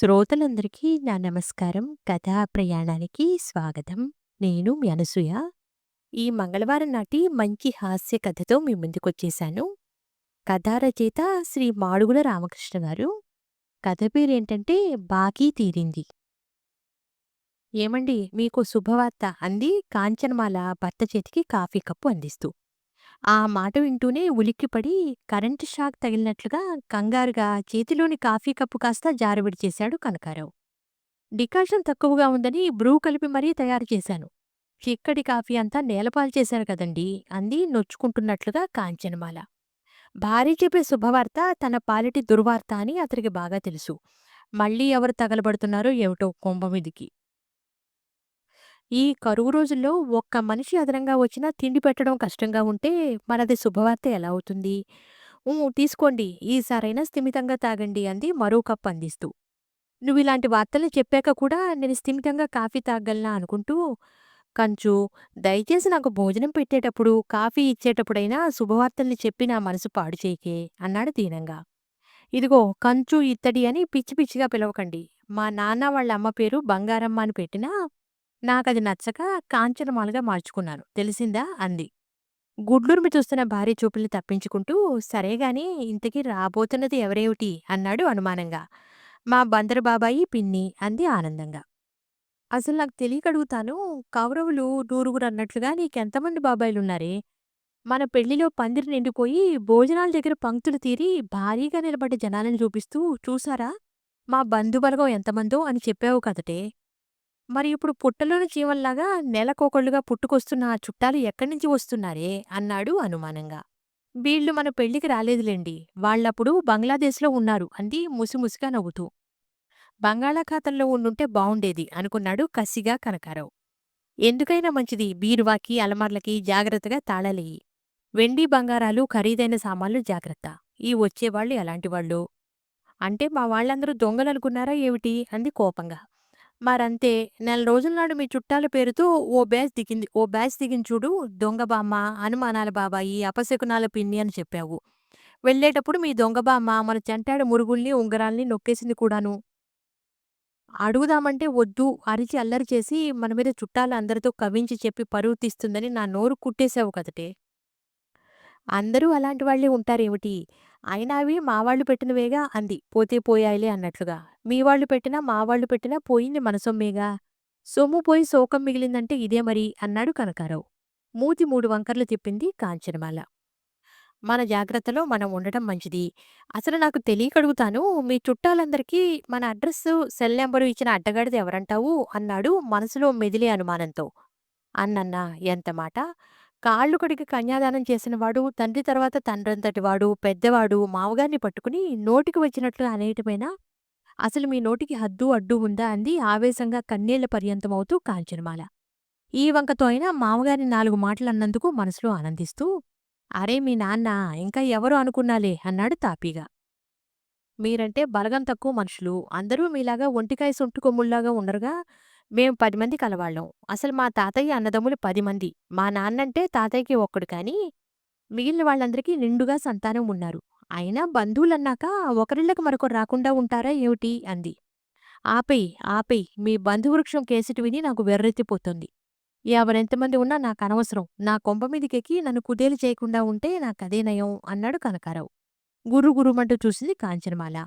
శ్రోతలందరికీ నా నమస్కారం. కథా ప్రయాణానికి స్వాగతం. నేను మీ అనసూయ. ఈ మంగళవారం నాటి మంచి హాస్య కథతో మీ ముందుకొచ్చేశాను. కథా రచయిత శ్రీ మాడుగుల రామకృష్ణ గారు. కథ పేరేంటంటే 'బాకీ తీరింది'. ఏమండి మీకు శుభవార్త అంది కాంచనమాల భర్త చేతికి కాఫీ కప్పు అందిస్తూ. ఆ మాట వింటూనే ఉలిక్కిపడి కరెంటు షాక్ తగిలినట్లుగా కంగారుగా చేతిలోని కాఫీ కప్పు కాస్త జారవిడిచేశాడు కనకారావు. డికాషన్ తక్కువగా ఉందని బ్రూ కలిపి మరీ తయారు చేశాను. చిక్కటి కాఫీ అంతా నేలపాలు చేశారు కదండి అంది నొచ్చుకుంటున్నట్లుగా కాంచనమాల. భార్య చెప్పే శుభవార్త తన పాలిటి దుర్వార్త అని అతనికి బాగా తెలుసు. మళ్ళీ ఎవరు తగలబడుతున్నారో ఏమిటో కుంభమిదికి ఈ కరువు రోజుల్లో ఒక్క మనిషి అదనంగా వచ్చినా తిండి పెట్టడం కష్టంగా ఉంటే మనది శుభవార్త ఎలా అవుతుంది? ఊ తీసుకోండి ఈసారైనా స్థిమితంగా తాగండి అంది మరో కప్ అందిస్తూ. నువ్విలాంటి వార్తల్ని చెప్పాక కూడా నేను స్థిమితంగా కాఫీ తాగలనా అనుకుంటూ కంచు దయచేసి నాకు భోజనం పెట్టేటప్పుడు, కాఫీ ఇచ్చేటప్పుడైనా శుభవార్తల్ని చెప్పి నా మనసు పాడు చేయకే అన్నాడు దీనంగా. ఇదిగో కంచు, ఇత్తడి అని పిచ్చి పిచ్చిగా పిలవకండి. మా నాన్న వాళ్ళ అమ్మ పేరు బంగారమ్మ అని పెట్టినా నాకది నచ్చక కాంచనమాలగా మార్చుకున్నాను. తెలిసిందా? అంది. గుడ్లూర్మి చూస్తున్న భార్య చూపుల్ని తప్పించుకుంటూ సరేగాని ఇంతకీ రాబోతున్నది ఎవరేమిటి? అన్నాడు అనుమానంగా. మా బందరు బాబాయి, పిన్ని అంది ఆనందంగా. అసలు నాకు తెలియకడుగుతాను కౌరవులు నూరుగురన్నట్లుగా నీకెంతమంది బాబాయిలున్నారే? మన పెళ్ళిలో పందిరి నిండిపోయి భోజనాల దగ్గర పంక్తులు తీరి భారీగా నిలబడ్డ జనాలను చూపిస్తూ చూసారా? మా బంధుబలగం ఎంతమందో అని చెప్పావు కదటే. మరి ఇప్పుడు పుట్టలోని జీవంలాగా నెలకొకళ్ళుగా పుట్టుకొస్తున్న ఆ చుట్టాలు ఎక్కడ్నించి వస్తున్నారే? అన్నాడు అనుమానంగా. వీళ్ళు మన పెళ్ళికి రాలేదులెండి. వాళ్ళప్పుడు బంగ్లాదేశ్‌లో ఉన్నారు అంది ముసిముసిగా నవ్వుతూ. బంగాళాఖాతంలో ఉండుంటే బావుండేది అనుకున్నాడు కసిగా కనకారావు. ఎందుకైనా మంచిది బీరువాకి, అలమార్లకి జాగ్రత్తగా తాళలేయి వెండి, బంగారాలు ఖరీదైన సామాన్లు జాగ్రత్త. ఈ వచ్చేవాళ్ళు ఎలాంటివాళ్ళు అంటే మా వాళ్ళందరూ దొంగలనుకున్నారా ఏమిటి? అంది కోపంగా. మరంతే నెల రోజుల నాడు మీ చుట్టాల పేరుతో ఓ బ్యాచ్ దిగింది ఓ బ్యాచ్ దిగిన చూడు దొంగ బామ్మ, అనుమానాల బాబాయి, అపశకునాల పిన్ని అని చెప్పావు. వెళ్ళేటప్పుడు మీ దొంగ బామ్మ మన చెంటాడ మురుగుల్ని, ఉంగరాల్ని నొక్కేసింది కూడాను. అడుగుదామంటే వద్దు అరిచి అల్లరి చేసి మన మీద చుట్టాల అందరితో కవించి చెప్పి పరువు తీస్తుందని నా నోరు కుట్టేశావు కదటే. అందరూ అలాంటి వాళ్ళే ఉంటారేమిటి? అయినా అవి మా వాళ్ళు పెట్టినవేగా అంది పోతే పోయాయిలే అన్నట్లుగా. మీ వాళ్ళు పెట్టినా, మా వాళ్ళు పెట్టినా పోయింది మన సొమ్మేగా. సొమ్ము పోయి శోకం మిగిలిందంటే ఇదే మరి అన్నాడు కనకారావు. మూతి మూడు వంకర్లు తిప్పింది కాంచనమాల. మన జాగ్రత్తలో మనం ఉండటం మంచిది. అసలు నాకు తెలియకడుగుతాను మీ చుట్టాలందరికీ మన అడ్రస్సు, సెల్ నెంబరు ఇచ్చిన అడ్డగాడిది ఎవరంటావు? అన్నాడు మనసులో మెదిలే అనుమానంతో. అన్నన్నా ఎంత మాట! కాళ్ళు కడిగి కన్యాదానం చేసినవాడు, తండ్రి తర్వాత తండ్రంతటివాడు, పెద్దవాడు మావగారిని పట్టుకుని నోటికి వచ్చినట్లు అనేయటమేనా? అసలు మీ నోటికి హద్దు, అడ్డు ఉందా? అంది ఆవేశంగా కన్నీళ్ళ పర్యంతమవుతూ కాంచనమాల. ఈ వంకతో అయినా మామగారి నాలుగు మాటలన్నందుకు మనసులో ఆనందిస్తూ అరే మీ నాన్న ఇంకా ఎవరు అనుకున్నాలే అన్నాడు తాపీగా. మీరంటే బలగం తక్కువ మనుషులు. అందరూ మీలాగా ఒంటికాయ సొంటు కొమ్ముల్లాగా ఉండరుగా. మేం పదిమంది కలవాళ్ళం. అసలు మా తాతయ్య అన్నదమ్ములు పదిమంది. మా నాన్నంటే తాతయ్యకి ఒక్కడు కానీ, మిగిలిన వాళ్ళందరికీ నిండుగా సంతానం ఉన్నారు. అయినా బంధువులన్నాక ఒకరిళ్ళకి మరొకరు రాకుండా ఉంటారా ఏమిటి? అంది. ఆపేయ్ ఆపేయ్ మీ బంధువృక్షం కేసిటి విని నాకు వెర్రెత్తిపోతుంది ఎవరెంతమంది ఉన్నా నాకనవసరం. నా కొంప మీదికెక్కి నన్ను కుదేలు చేయకుండా ఉంటే నాకదే నయం అన్నాడు కనకారావు. గురు గురుమంటూ చూసింది కాంచనమాల.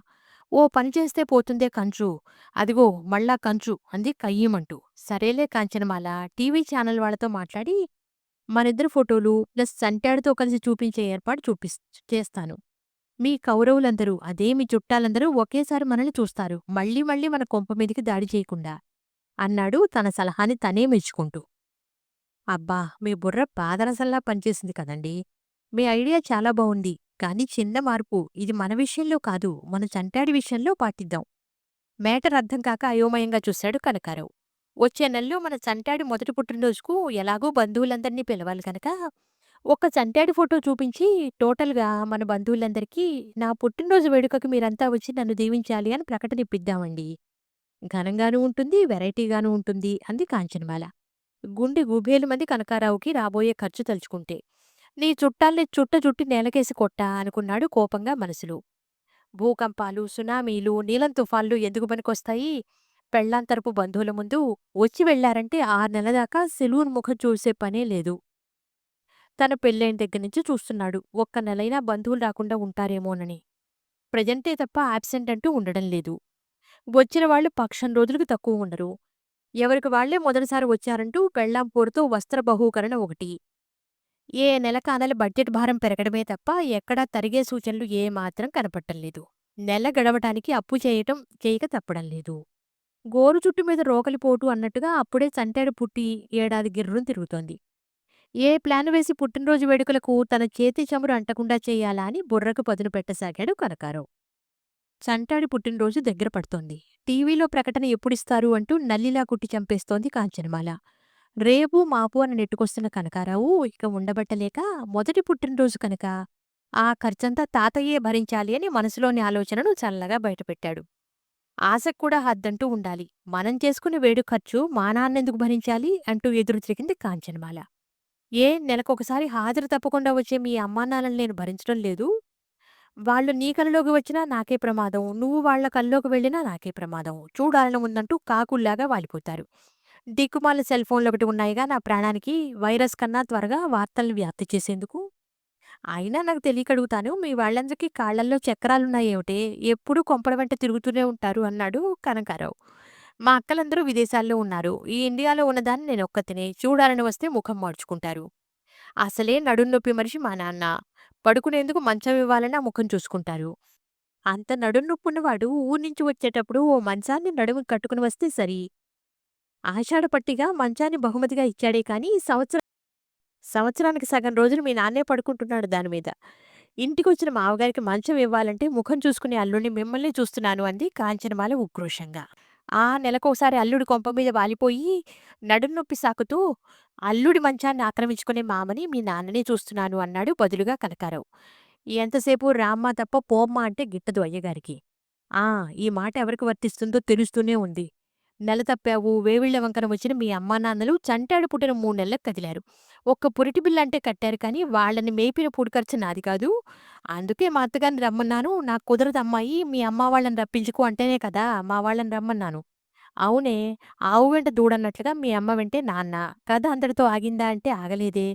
ఓ పని చేస్తే పోతుందే కంచు. అదిగో మళ్ళా కంచు అంది కయ్యమంటూ సరేలే కాంచనమాల టీవీ ఛానల్ వాళ్ళతో మాట్లాడి మనిద్దరు ఫోటోలు ప్లస్ సంటాడితో కలిసి చూపించే ఏర్పాటు చూపి చేస్తాను. మీ కౌరవులందరూ అదే మీ చుట్టాలందరూ ఒకేసారి మనల్ని చూస్తారు. మళ్ళీ మళ్ళీ మన కొంప మీదికి దాడి చేయకుండా అన్నాడు తన సలహాని తనే మెచ్చుకుంటూ. అబ్బా! మీ బుర్ర పాదరసల్లా పనిచేసింది కదండీ. మీ ఐడియా చాలా బావుంది. కానీ చిన్న మార్పు. ఇది మన విషయంలో కాదు. మన చంటాడి విషయంలో పాటిద్దాం. మేటర్ అర్థం కాక అయోమయంగా చూశాడు కనకారావు. వచ్చే నెలలో మన చంటాడి మొదటి పుట్టినరోజుకు ఎలాగూ బంధువులందర్నీ పిలవాలి కనుక ఒక్క చంటాడి ఫోటో చూపించి టోటల్‌గా మన బంధువులందరికీ నా పుట్టినరోజు వేడుకకి మీరంతా వచ్చి నన్ను దీవించాలి అని ప్రకటన ఇప్పిద్దామండి. ఘనంగానూ ఉంటుంది, వెరైటీగానూ ఉంటుంది అంది కాంచనమాల. గుండె గుబేలుమంది కనకారావుకి రాబోయే ఖర్చు తలుచుకుంటే. నీ చుట్టాల్ని చుట్ట చుట్టి నేలకేసి కొట్టా అనుకున్నాడు కోపంగా మనసులో. భూకంపాలు, సునామీలు, నీలం తుఫాన్లు ఎందుకు పనికొస్తాయి? పెళ్ళాం తరపు బంధువుల ముందు వచ్చి వెళ్ళారంటే 6 నెలల దాకా సెలూన్ ముఖం చూసే పనే లేదు. తన పెళ్ళైన దగ్గర నుంచి చూస్తున్నాడు. ఒక్క నెలైనా బంధువులు రాకుండా ఉంటారేమోనని. ప్రజెంటే తప్ప యాబ్సెంట్ అంటూ ఉండడం లేదు. వచ్చిన వాళ్ళు పక్షం రోజులకు తక్కువ ఉండరు. ఎవరికి వాళ్ళే మొదటిసారి వచ్చారంటూ పెళ్ళాంపూరుతో వస్త్ర బహూకరణ ఒకటి. ఏ నెల కానల బడ్జెట్ భారం పెరగడమే తప్ప ఎక్కడా తరిగే సూచనలు ఏమాత్రం కనపడటం లేదు. నెల గడవటానికి అప్పు చేయటం చేయక తప్పడం లేదు. గోరు చుట్టు మీద రోకలిపోటు అన్నట్టుగా అప్పుడే చంటాడు పుట్టి ఏడాది గిర్రున తిరుగుతోంది. ఏ ప్లాన్ వేసి పుట్టినరోజు వేడుకలకు తన చేతి చమురు అంటకుండా చేయాలా అని బుర్రకు పదును పెట్టసాగాడు కనకారావు. చంటాడి పుట్టినరోజు దగ్గర పడుతోంది. టీవీలో ప్రకటన ఎప్పుడిస్తారు అంటూ నల్లిలా కుట్టి చంపేస్తోంది కాంచనమాల. రేపు మాపు అని నెట్టుకొస్తున్న కనకారావు ఇక ఉండబట్టలేక మొదటి పుట్టినరోజు కనుక ఆ ఖర్చంతా తాతయ్యే భరించాలి అని మనసులోని ఆలోచనను చల్లగా బయటపెట్టాడు. ఆశకు కూడా హద్దంటూ ఉండాలి. మనం చేసుకునే వేడు ఖర్చు మా నాన్నెందుకు భరించాలి అంటూ ఎదురు తిరిగింది కాంచనమాల. ఏ నెలకొకసారి హాజరు తప్పకుండా వచ్చే మీ అమ్మానాన్నల్ని నేను భరించడం లేదు. వాళ్ళు నీ కళ్ళలోకి వచ్చినా నాకే ప్రమాదం. నువ్వు వాళ్ళ కల్లోకి వెళ్ళినా నాకే ప్రమాదం. చూడాలని ఉందంటూ కాకుల్లాగా వాలిపోతారు. దిక్కుమాల సెల్ ఫోన్లొకటి ఉన్నాయిగా నా ప్రాణానికి వైరస్ కన్నా త్వరగా వార్తల్ని వ్యాప్తి చేసేందుకు. అయినా నాకు తెలియక అడుగుతాను మీ వాళ్ళందరికీ కాళ్ళల్లో చక్రాలున్నాయేమిటే? ఎప్పుడూ కొంపల వెంట తిరుగుతూనే ఉంటారు అన్నాడు కనకారావు. మా అక్కలందరూ విదేశాల్లో ఉన్నారు. ఈ ఇండియాలో ఉన్నదాన్ని నేను ఒక్కతినే చూడాలని వస్తే ముఖం మార్చుకుంటారు అసలే నడుంనొప్పి మనిషి మా నాన్న. పడుకునేందుకు మంచం ఇవ్వాలన్నా ముఖం చూసుకుంటారు. అంత నడుంనొప్పున్నవాడు ఊరి నుంచి వచ్చేటప్పుడు ఓ మంచాన్ని నడుము కట్టుకుని వస్తే సరి. ఆషాఢపట్టిగా మంచాన్ని బహుమతిగా ఇచ్చాడే కానీ సంవత్సరం సంవత్సరానికి సగం రోజులు మీ నాన్నే పడుకుంటున్నాడు దానిమీద. ఇంటికొచ్చిన మావగారికి మంచం ఇవ్వాలంటే ముఖం చూసుకునే అల్లుడిని మిమ్మల్ని చూస్తున్నాను అంది కాంచనమాల ఉక్రోషంగా. ఆ నెలకోసారి అల్లుడి కొంప మీద వాలిపోయి నడుం నొప్పి సాకుతూ అల్లుడి మంచాన్ని ఆక్రమించుకునే మామని మీ నాన్ననే చూస్తున్నాను అన్నాడు బదులుగా కనకారావు. ఎంతసేపు రామ్మ తప్ప పోమ్మా అంటే గిట్టదు అయ్యగారికి. ఆ! ఈ మాట ఎవరికి వర్తిస్తుందో తెలుస్తూనే ఉంది. నెల తప్పావు, వేవిళ్ళ వంకన వచ్చిన మీ అమ్మానాన్నలు చంటాడు పుట్టిన మూడు నెలలకు కదిలారు. ఒక్క పురిటి బిల్లంటే కట్టారు కానీ వాళ్ళని మేపిన పూడిఖర్చు నాది కాదు. అందుకే మా అత్తగారిని రమ్మన్నాను. నాకు కుదరదు అమ్మాయి మీ అమ్మ వాళ్ళని రప్పించుకో అంటేనే కదా మా వాళ్ళని రమ్మన్నాను. అవునే ఆవు వెంట దూడన్నట్లుగా మీ అమ్మ వెంటే నాన్న. కథ అంతటితో ఆగిందా అంటే ఆగలేదే.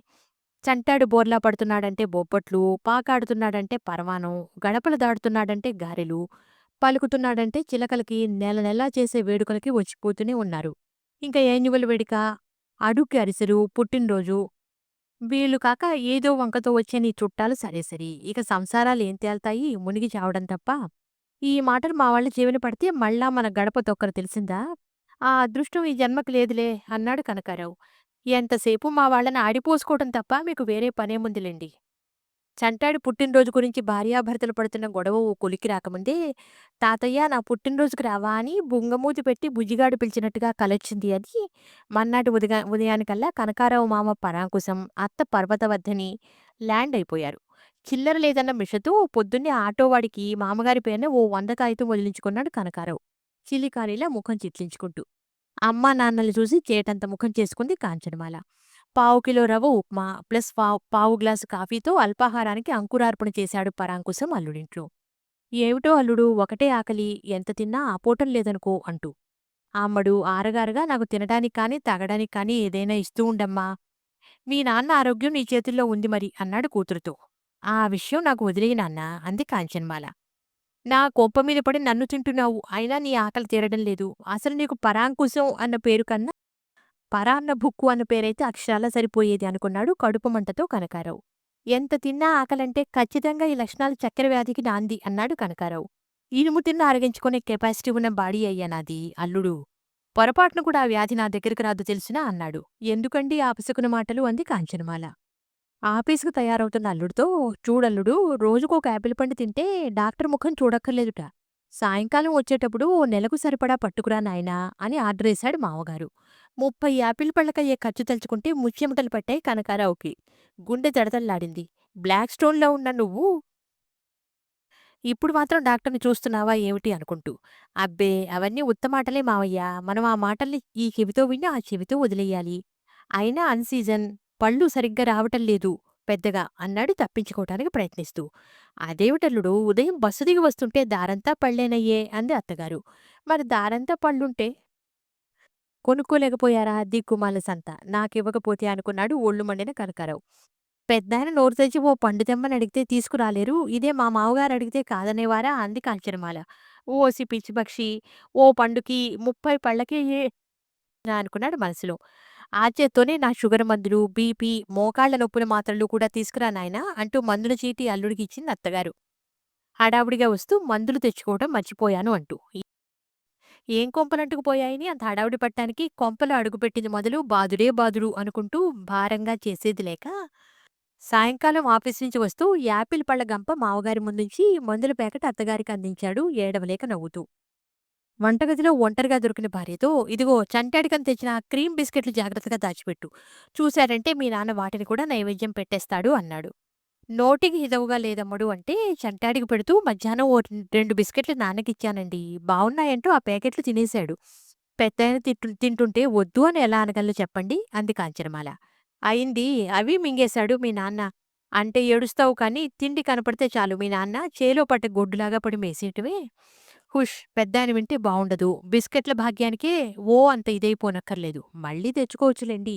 చంటాడు బోర్లా పడుతున్నాడంటే బొబ్బట్లు, పాకాడుతున్నాడంటే పరమాన్నం, గడపలు దాటుతున్నాడంటే గారెలు, పలుకుతున్నాడంటే చిలకలకి నెల నెలా చేసే వేడుకలకి వచ్చిపోతూనే ఉన్నారు. ఇంక యాన్యువల్ వేడుక, అడుక్కి అరిసెలు, పుట్టినరోజు. వీళ్ళు కాక ఏదో వంకతో వచ్చే నీ చుట్టాలు సరే సరి. ఇక ఏం తేల్తాయి మునిగి చావడం తప్ప. ఈ మాటలు మా వాళ్ళు చెవిన పడితే మళ్ళా మన గడప తొక్కరు తెలిసిందా? ఆ అదృష్టం ఈ జన్మకి లేదులే అన్నాడు కనకారావు. ఎంతసేపు మా వాళ్ళని ఆడిపోసుకోవటం తప్ప మీకు వేరే పనేముందిలెండి. చంటాడి పుట్టినరోజు గురించి భార్యాభర్తలు పడుతున్న గొడవ ఓ కొలికి రాకముందే తాతయ్య నా పుట్టినరోజుకి రావా అని బుంగమూతి పెట్టి బుజ్జిగాడు పిలిచినట్టుగా కలొచ్చింది అది మన్నాటి ఉదయ ఉదయానికల్లా కనకారావు మామ పరాంకుశం, అత్త పర్వతవర్ధని ల్యాండ్ అయిపోయారు. చిల్లర లేదన్న మిషతో పొద్దున్నే ఆటోవాడికి మామగారి పేరున ఓ వంద కాగితం వదిలించుకున్నాడు కనకారావు. చిలికానిలా ముఖం చిట్లించుకుంటూ. అమ్మా నాన్నలు చూసి చేటంత ముఖం చేసుకుంది కాంచనమాల. పావు కిలో రవ్వ ఉప్మా ప్లస్ పావు పావు గ్లాసు కాఫీతో అల్పాహారానికి అంకురార్పణ చేశాడు పరాంకుశం అల్లుడింట్లో. ఏమిటో అల్లుడు ఒకటే ఆకలి ఎంత తిన్నా ఆపోటం లేదనుకో అంటూ. అమ్మడు ఆరగారగా నాకు తినడానికి కానీ తాగడానికి కానీ ఏదైనా ఇస్తూ ఉండమ్మా. మీ నాన్న ఆరోగ్యం నీ చేతుల్లో ఉంది మరి అన్నాడు కూతురుతో. ఆ విషయం నాకు వదిలేయి నాన్నా అంది కాంచన్మాల నా కొంప మీద పడి నన్ను తింటున్నావు అయినా నీ ఆకలి తీరడం లేదు. అసలు నీకు పరాంకుశం అన్న పేరు కన్నా పరాన్న భుక్కు అన్న పేరైతే అక్షరాలా సరిపోయేది అనుకున్నాడు కడుపు మంటతో కనకారావు. ఎంత తిన్నా ఆకలంటే ఖచ్చితంగా ఈ లక్షణాలు చక్కెర వ్యాధికి నాంది అన్నాడు కనకారావు. ఇనుము తిన్న అరగించుకునే కెపాసిటీ ఉన్న బాడీ అయ్యా నాది అల్లుడు. పొరపాటును కూడా ఆ వ్యాధి నా దగ్గరికి రాదు తెలిసినా అన్నాడు. ఎందుకండి ఆపసుకున్న మాటలు అంది కాంచనమాల. ఆఫీసుకు తయారవుతున్న అల్లుడితో చూడల్లుడు రోజుకొక యాపిల్ పండు తింటే డాక్టర్ ముఖం చూడక్కర్లేదుట. సాయంకాలం వచ్చేటప్పుడు నెలకు సరిపడా పట్టుకురా నాయనా అని ఆర్డరేశాడు మావగారు. ముప్పై యాపిల్ పళ్ళకయ్యే ఖర్చు తలుచుకుంటే ముచ్చెమటలు పట్టాయి కనకారావుకి. గుండె దడదల్లాడింది. బ్లాక్ స్టోన్‌లో ఉన్న నువ్వు ఇప్పుడు మాత్రం డాక్టర్‌ని చూస్తున్నావా ఏమిటి అనుకుంటూ. అబ్బే అవన్నీ ఉత్తమాటలే మావయ్యా. మనం ఆ మాటల్ని ఈ చెవితో విని ఆ చెవితో వదిలేయాలి అయినా అన్ సీజన్ పళ్ళు సరిగ్గా రావటం లేదు. పెద్దగా అన్నాడు తప్పించుకోవటానికి ప్రయత్నిస్తూ. అదేమిటల్లుడు ఉదయం బస్సు దిగి వస్తుంటే దారంతా పళ్ళేనయ్యే అంది అత్తగారు. మరి దారంతా పళ్ళుంటే కొనుక్కోలేకపోయారా దిక్కుమాల సంత నాకివ్వకపోతే అనుకున్నాడు ఒళ్ళు మండిన కనకారావు. పెద్దాయన నోరు తెచ్చి ఓ పండు తెమ్మని అడిగితే తీసుకురాలేరు. ఇదే మా మావగారు అడిగితే కాదనేవారా అంది కాంచనమాల. ఓసి పిచ్చి పక్షి ఓ పండుకి 30 పళ్ళకి అనుకున్నాడు మనసులో. ఆ చేత్తోనే నా షుగర్ మందులు, బీపీ, మోకాళ్ళ నొప్పుల మాత్రలు కూడా తీసుకురా నాయనా అంటూ మందుల చీటి అల్లుడికి ఇచ్చింది అత్తగారు. హడావుడిగా వస్తూ మందులు తెచ్చుకోవటం మర్చిపోయాను అంటూ. ఏం కొంపలంటుకుపోయాయని అంత హడావుడి పట్టడానికి కొంపలు అడుగుపెట్టింది మొదలు బాదుడే బాదుడు అనుకుంటూ భారంగా చేసేది లేక సాయంకాలం ఆఫీస్ నుంచి వస్తూ యాపిల్ పళ్ళ గంప మావగారి ముందుంచి మందుల ప్యాకెట్ అత్తగారికి అందించాడు ఏడవలేక నవ్వుతూ. వంటగదిలో ఒంటరిగా దొరికిన భార్యతో ఇదిగో చంటాడికని తెచ్చిన క్రీమ్ బిస్కెట్లు జాగ్రత్తగా దాచిపెట్టు. చూశారంటే మీ నాన్న వాటిని కూడా నైవేద్యం పెట్టేస్తాడు అన్నాడు. నోటికి హిదవుగా లేదమ్మడు అంటే చంటాడికి పెడుతూ మధ్యాహ్నం ఓ రెండు బిస్కెట్లు నాన్నకిచ్చానండి. బాగున్నాయంటూ ఆ ప్యాకెట్లు తినేశాడు. పెద్దాయన తిట్టు తింటుంటే వద్దు అని ఎలా అనగలను చెప్పండి అంది కాంచనమాల. అయింది అవి మింగేశాడు మీ నాన్న. అంటే ఏడుస్తావు కానీ తిండి కనపడితే చాలు మీ నాన్న చేలో పట్ట గొడ్డులాగా పడి మేసేటమే హుష్ పెద్దాయన వింటే బాగుండదు బిస్కెట్ల భాగ్యానికే ఓ అంత ఇదైపోనక్కర్లేదు. మళ్ళీ తెచ్చుకోవచ్చులెండి.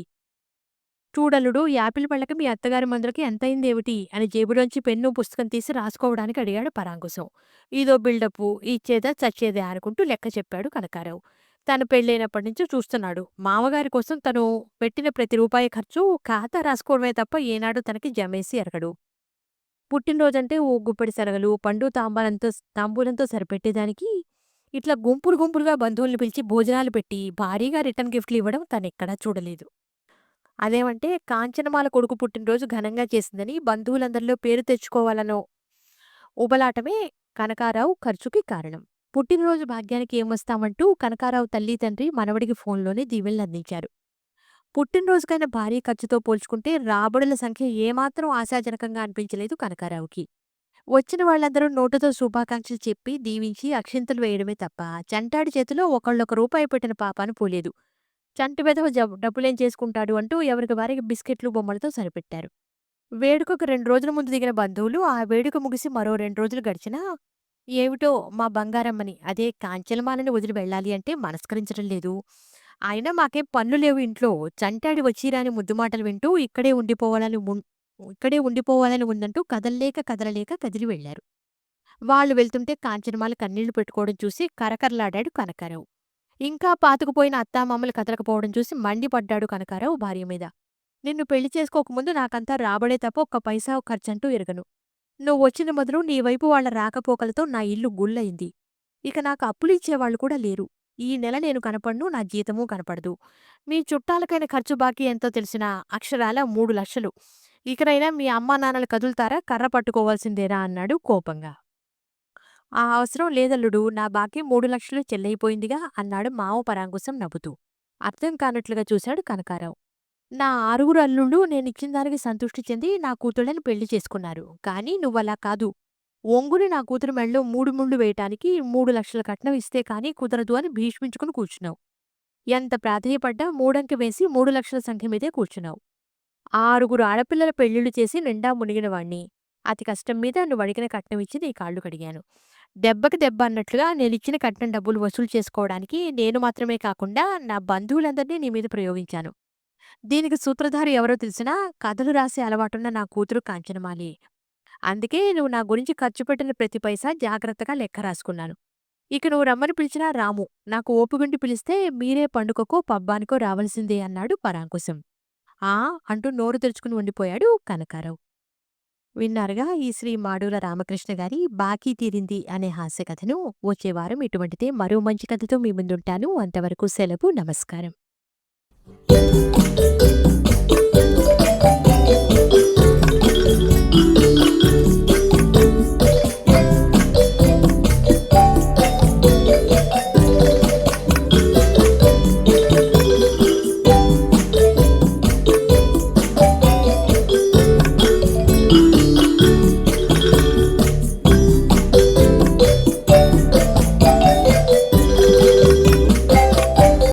చూడలుడు యాపిల్ పళ్ళకి మీ అత్తగారి మందులకి ఎంతయిందేమిటి అని జేబులోంచి పెన్ను, పుస్తకం తీసి రాసుకోవడానికి అడిగాడు పరాంకుశం. ఇదో బిల్డప్ ఇచ్చేదా చచ్చేదా అనుకుంటూ లెక్క చెప్పాడు కనకారావు. తను పెళ్ళైనప్పటి నుంచి చూస్తున్నాడు. మామగారి కోసం తను పెట్టిన ప్రతి రూపాయి ఖర్చు ఖాతా రాసుకోవడమే తప్ప ఏనాడు తనకి జమేసి ఎరగడు. పుట్టినరోజంటే ఓ గుప్పెడి శనగలు, పండు తాంబాలంతో తాంబూలంతో సరిపెట్టేదానికి ఇట్లా గుంపులు గుంపులుగా బంధువుల్ని పిలిచి భోజనాలు పెట్టి భారీగా రిటర్న్ గిఫ్ట్లు ఇవ్వడం తనెక్కడా చూడలేదు. అదేమంటే కాంచనమాల కొడుకు పుట్టినరోజు ఘనంగా చేసిందని బంధువులందరిలో పేరు తెచ్చుకోవాలనో ఉబలాటమే కనకారావు ఖర్చుకి కారణం. పుట్టినరోజు భాగ్యానికి ఏమొస్తామంటూ కనకారావు తల్లి తండ్రి మనవడికి ఫోన్లోనే దీవెనలందించారు. పుట్టినరోజుకైన భారీ ఖర్చుతో పోల్చుకుంటే రాబడుల సంఖ్య ఏమాత్రం ఆశాజనకంగా అనిపించలేదు కనకారావుకి. వచ్చిన వాళ్ళందరూ నోటుతో శుభాకాంక్షలు చెప్పి దీవించి అక్షింతలు వేయడమే తప్ప చంటాడి చేతిలో ఒకళ్ళొక రూపాయి పెట్టిన పాపాను పోలేదు. చంటి వెధవ డబ్బులేం చేసుకుంటాడు అంటూ ఎవరికి వారికి బిస్కెట్లు, బొమ్మలతో సరిపెట్టారు. వేడుకకు రెండు రోజుల ముందు దిగిన బంధువులు ఆ వేడుక ముగిసి మరో రెండు రోజులు గడిచినా ఏమిటో మా బంగారమ్మని అదే కాంచలమాలని వదిలి వెళ్ళాలి అంటే మనస్కరించడం లేదు. అయినా మాకేం పనులు లేవు ఇంట్లో. చంటాడి వచ్చిరాని ముద్దు మాటలు వింటూ ఇక్కడే ఉండిపోవాలని ఇక్కడే ఉండిపోవాలని ఉందంటూ కదలలేక కదలలేక కదిలి వెళ్ళారు. వాళ్ళు వెళ్తుంటే కాంచనమాల కన్నీళ్ళు పెట్టుకోవడం చూసి కరకరలాడాడు కనకారావు. ఇంకా పాతుకుపోయిన అత్తామామలు కదలకపోవడం చూసి మండిపడ్డాడు కనకారావు భార్య మీద. నిన్ను పెళ్ళి చేసుకోకముందు నాకంతా రాబడే తప్ప ఒక్క పైసా ఖర్చంటూ ఎరగను. నువ్వు వచ్చిన మొదలు నీ వైపు వాళ్ళ రాకపోకలతో నా ఇల్లు గుల్లయింది. ఇక నాకు అప్పులు ఇచ్చేవాళ్ళు కూడా లేరు. ఈ నెల నేను కనపడను నా జీతమూ కనపడదు. మీ చుట్టాలకైన ఖర్చు బాకీ ఎంతో తెలిసిన అక్షరాల మూడు లక్షలు. ఇకనైనా మీ అమ్మానాన్నలు కదులుతారా కర్ర పట్టుకోవాల్సిందేనా అన్నాడు కోపంగా. ఆ అవసరం లేదల్లుడు నా బాకీ మూడు లక్షలు చెల్లయిపోయిందిగా అన్నాడు మావ పరాంకుశం నవ్వుతూ. అర్థం కానట్లుగా చూశాడు కనకారావు. నా ఆరుగురు అల్లుళ్ళు నేనిచ్చిన దానికి సంతృష్టి చెంది నా కూతుళ్ళని పెళ్ళి చేసుకున్నారు. కానీ నువ్వలా కాదు. ఒంగుని నా కూతురు మెళ్ళో మూడు ముళ్ళు వేయటానికి మూడు లక్షల కట్నం ఇస్తే కానీ కుదరదు అని భీష్మించుకుని కూర్చున్నావు. ఎంత ప్రాధేయపడ్డా మూడంకె వేసి మూడు లక్షల సంఖ్య మీదే కూర్చున్నావు. ఆరుగురు ఆడపిల్లల పెళ్ళిళ్ళు చేసి నిండా మునిగిన వాణ్ణి. అతి కష్టం మీద నువ్వడిగిన కట్నం ఇచ్చి నీ కాళ్ళు కడిగాను. దెబ్బకి దెబ్బ అన్నట్లుగా నేనిచ్చిన కట్నం డబ్బులు వసూలు చేసుకోవడానికి నేను మాత్రమే కాకుండా నా బంధువులందర్నీ నీ మీద ప్రయోగించాను. దీనికి సూత్రధారి ఎవరో తెలిసినా కథలు రాసే అలవాటున్న నా కూతురు కాంచనమాలి. అందుకే నువ్వు నా గురించి ఖర్చు పెట్టిన ప్రతి పైసా జాగ్రత్తగా లెక్క రాసుకున్నాను. ఇక నువ్వు రమ్మని పిలిచినా రాము. నాకు ఓపిగుండి పిలిస్తే మీరే పండుగకో పబ్బానికో రావలసిందే అన్నాడు పరాంకుశం. ఆ అంటూ నోరు తెరుచుకుని ఉండిపోయాడు కనకారావు. విన్నారుగా ఈ శ్రీ మాడూల రామకృష్ణ గారి బాకీ తీరింది అనే హాస్య కథను వచ్చే వారం ఇటువంటిదే మరో మంచి కథతో మీ ముందుంటాను. అంతవరకు సెలవు నమస్కారం.